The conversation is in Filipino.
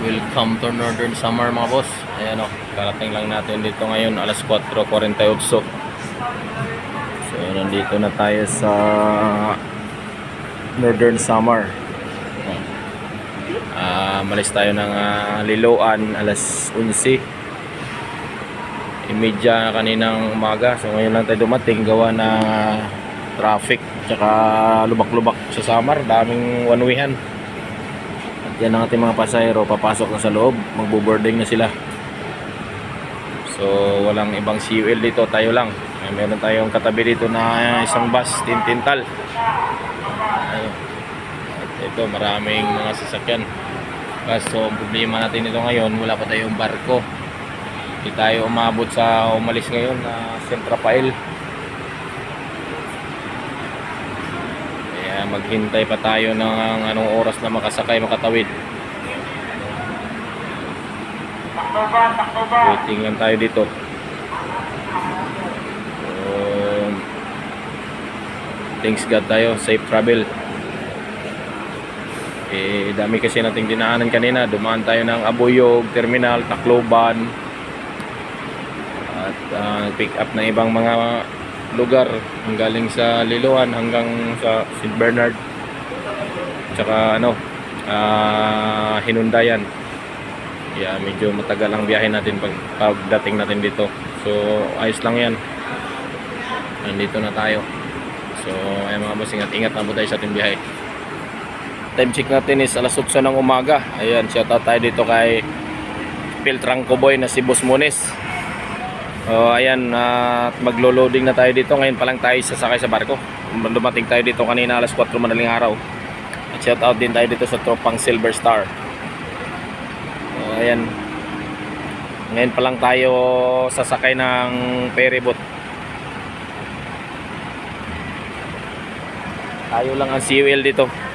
Welcome to Northern Summer mga boss. Ayan o, karating lang natin dito ngayon alas 4.48. So, nandito na tayo sa Northern Summer. Ah, malis tayo ng ah, Liloan alas 11. Imedya na kaninang umaga. So ngayon lang tayo dumating gawa na traffic tsaka lubak-lubak sa Samar. Daming one-wayhan. Yan ang ating mga pasahero. Papasok na sa loob. Magbo-boarding na sila. So walang ibang CUL dito. Tayo lang. May meron tayong katabi dito na isang bus. Tintintal. At ito maraming mga sasakyan. Kaso ang problema natin ito ngayon, wala pa tayong barko. Hindi tayo umabot sa umalis ngayon na Centra Pail. Maghintay pa tayo ng anong oras na makasakay, makatawid. Waiting lang tayo dito. Um, thanks God tayo, safe travel. Eh, dami kasi nating dinaanan kanina. Dumaan tayo ng Abuyog, Terminal, Tacloban. At ah, nag-pick up ng ibang mga lugar. Ang galing sa Liloan hanggang sa St. Bernard. Tsaka ano, ah, Hinundayan. Kaya medyo matagal ang biyahe natin pag pagdating natin dito. So, ayos lang yan. Nandito na tayo. So, ay mga boss, ingat-ingat na po tayo sa ating biyahe time check natin is alas 8 ng umaga ayan shout out tayo dito kay Piltrangco Boy na si Boss Munes oh, ayan at maglo-loading na tayo dito. Ngayon pa lang tayo sasakay sa barko. Dumating tayo dito kanina alas 4 madaling araw. At shout out din tayo dito sa tropang Silver Star. Oh, ayan. Ngayon pa lang tayo sasakay ng ferry boat. Tayo lang ang CUL dito